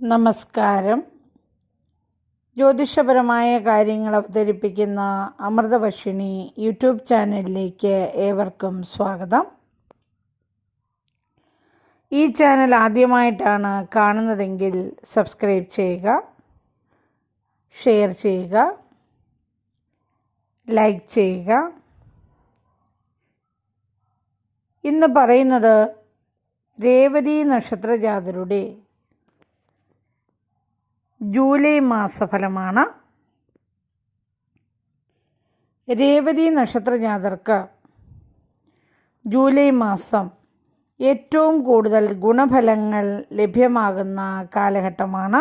നമസ്കാരം. ജ്യോതിഷപരമായ കാര്യങ്ങൾ അവതരിപ്പിക്കുന്ന അമൃതവർഷിണി യൂട്യൂബ് ചാനലിലേക്ക് ഏവർക്കും സ്വാഗതം. ഈ ചാനൽ ആദ്യമായിട്ടാണ് കാണുന്നതെങ്കിൽ സബ്സ്ക്രൈബ് ചെയ്യുക ഷെയർ ചെയ്യുക ലൈക്ക് ചെയ്യുക. ഇന്ന് പറയുന്നത് രേവതി നക്ഷത്രജാതരുടെ ജൂലൈ മാസഫലമാണ്. രേവതി നക്ഷത്രജാതർക്ക് ജൂലൈ മാസം ഏറ്റവും കൂടുതൽ ഗുണഫലങ്ങൾ ലഭ്യമാകുന്ന കാലഘട്ടമാണ്.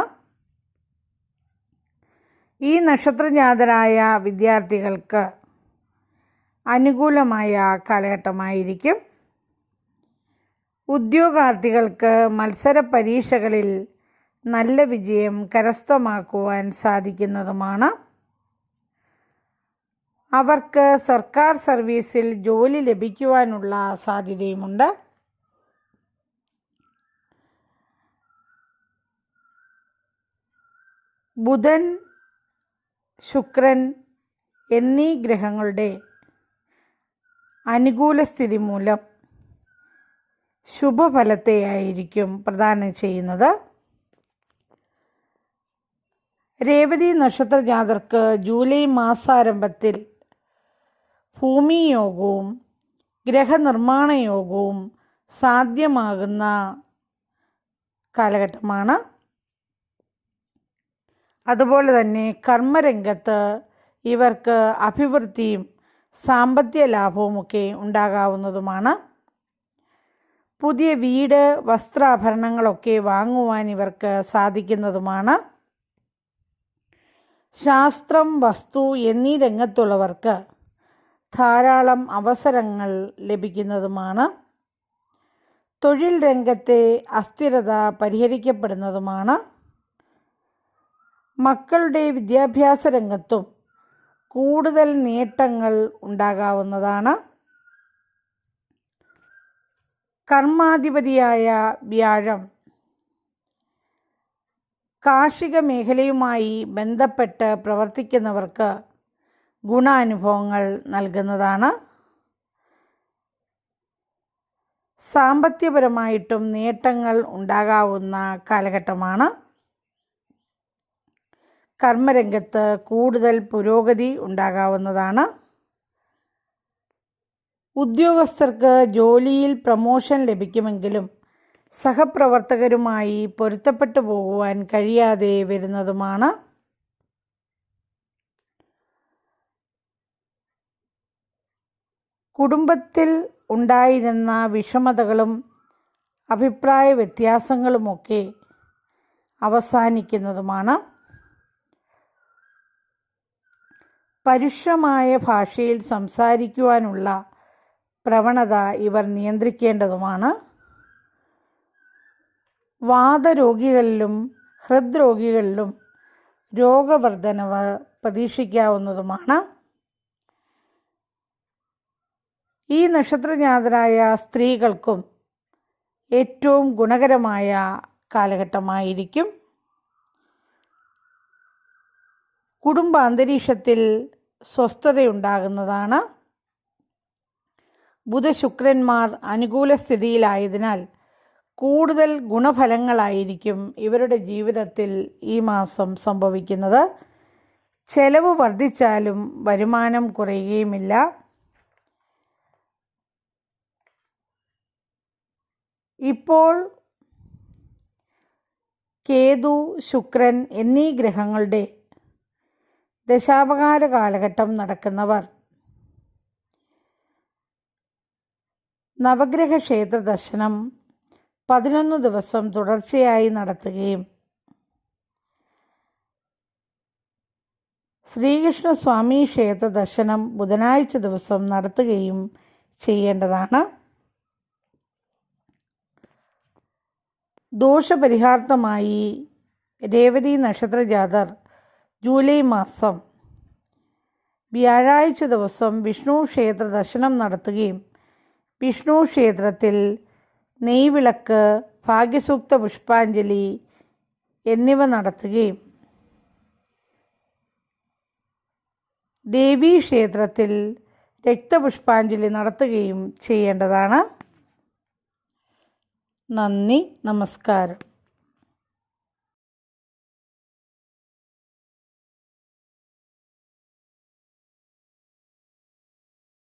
ഈ നക്ഷത്രജാതരായ വിദ്യാർത്ഥികൾക്ക് അനുകൂലമായ കാലഘട്ടമായിരിക്കും. ഉദ്യോഗാർത്ഥികൾക്ക് മത്സര പരീക്ഷകളിൽ നല്ല വിജയം കരസ്ഥമാക്കുവാൻ സാധിക്കുന്നതുമാണ്. അവർക്ക് സർക്കാർ സർവീസിൽ ജോലി ലഭിക്കുവാനുള്ള സാധ്യതയുമുണ്ട്. ബുധൻ ശുക്രൻ എന്നീ ഗ്രഹങ്ങളുടെ അനുകൂല സ്ഥിതി മൂലം ശുഭഫലത്തെയായിരിക്കും പ്രദാനം ചെയ്യുന്നത്. രേവതി നക്ഷത്ര ജാതർക്ക് ജൂലൈ മാസാരംഭത്തിൽ ഭൂമിയോഗവും ഗ്രഹനിർമ്മാണ യോഗവും സാധ്യമാകുന്ന കാലഘട്ടമാണ്. അതുപോലെ തന്നെ കർമ്മരംഗത്ത് ഇവർക്ക് അഭിവൃദ്ധിയും സാമ്പത്തിക ലാഭവുമൊക്കെ ഉണ്ടാകാവുന്നതുമാണ്. പുതിയ വീട് വസ്ത്രാഭരണങ്ങളൊക്കെ വാങ്ങുവാൻ ഇവർക്ക് സാധിക്കുന്നതുമാണ്. ശാസ്ത്രം വസ്തു എന്നീ രംഗത്തുള്ളവർക്ക് ധാരാളം അവസരങ്ങൾ ലഭിക്കുന്നതുമാണ്. തൊഴിൽ രംഗത്തെ അസ്ഥിരത പരിഹരിക്കപ്പെടുന്നതുമാണ്. മക്കളുടെ വിദ്യാഭ്യാസ രംഗത്തും കൂടുതൽ നേട്ടങ്ങൾ ഉണ്ടാകാവുന്നതാണ്. കർമാധിപതിയായ വ്യാഴം കാർഷിക മേഖലയുമായി ബന്ധപ്പെട്ട് പ്രവർത്തിക്കുന്നവർക്ക് ഗുണാനുഭവങ്ങൾ നൽകുന്നതാണ്. സാമ്പത്തികപരമായിട്ടും നേട്ടങ്ങൾ ഉണ്ടാകാവുന്ന കാലഘട്ടമാണ്. കർമ്മരംഗത്ത് കൂടുതൽ പുരോഗതി ഉണ്ടാകാവുന്നതാണ്. ഉദ്യോഗസ്ഥർക്ക് ജോലിയിൽ പ്രമോഷൻ ലഭിക്കുമെങ്കിലും സഹപ്രവർത്തകരുമായി പൊരുത്തപ്പെട്ടു പോകുവാൻ കഴിയാതെ വരുന്നതുമാണ് കുടുംബത്തിൽ ഉണ്ടായിരുന്ന വിഷമതകളും അഭിപ്രായ വ്യത്യാസങ്ങളുമൊക്കെ അവസാനിക്കുന്നതുമാണ്. പരുഷമായ ഭാഷയിൽ സംസാരിക്കുവാനുള്ള പ്രവണത ഇവർ നിയന്ത്രിക്കേണ്ടതുമാണ്. വാതരോഗികളിലും ഹൃദ്രോഗികളിലും രോഗവർദ്ധനവ് പ്രതീക്ഷിക്കാവുന്നതുമാണ്. ഈ നക്ഷത്രജ്ഞാതരായ സ്ത്രീകൾക്കും ഏറ്റവും ഗുണകരമായ കാലഘട്ടമായിരിക്കും. കുടുംബ അന്തരീക്ഷത്തിൽ സ്വസ്ഥതയുണ്ടാകുന്നതാണ്. ബുധശുക്രന്മാർ അനുകൂല സ്ഥിതിയിലായതിനാൽ കൂടുതൽ ഗുണഫലങ്ങളായിരിക്കും ഇവരുടെ ജീവിതത്തിൽ ഈ മാസം സംഭവിക്കുന്നത്. ചെലവ് വർദ്ധിച്ചാലും വരുമാനം കുറയുകയുമില്ല. ഇപ്പോൾ കേതു ശുക്രൻ എന്നീ ഗ്രഹങ്ങളുടെ ദശാപകാല കാലഘട്ടം നടക്കുന്നവർ നവഗ്രഹ ക്ഷേത്ര ദർശനം പതിനൊന്ന് ദിവസം തുടർച്ചയായി നടത്തുകയും ശ്രീകൃഷ്ണസ്വാമി ക്ഷേത്ര ദർശനം ബുധനാഴ്ച ദിവസം നടത്തുകയും ചെയ്യേണ്ടതാണ്. ദോഷപരിഹാർത്ഥമായി രേവതി നക്ഷത്ര ജാതർ ജൂലൈ മാസം വ്യാഴാഴ്ച ദിവസം വിഷ്ണു ക്ഷേത്ര ദർശനം നടത്തുകയും വിഷ്ണു ക്ഷേത്രത്തിൽ നെയ്വിളക്ക് ഭാഗ്യസൂക്ത പുഷ്പാഞ്ജലി എന്നിവ നടത്തുകയും ദേവീ ക്ഷേത്രത്തിൽ രക്തപുഷ്പാഞ്ജലി നടത്തുകയും ചെയ്യേണ്ടതാണ്. നന്ദി നമസ്കാരം.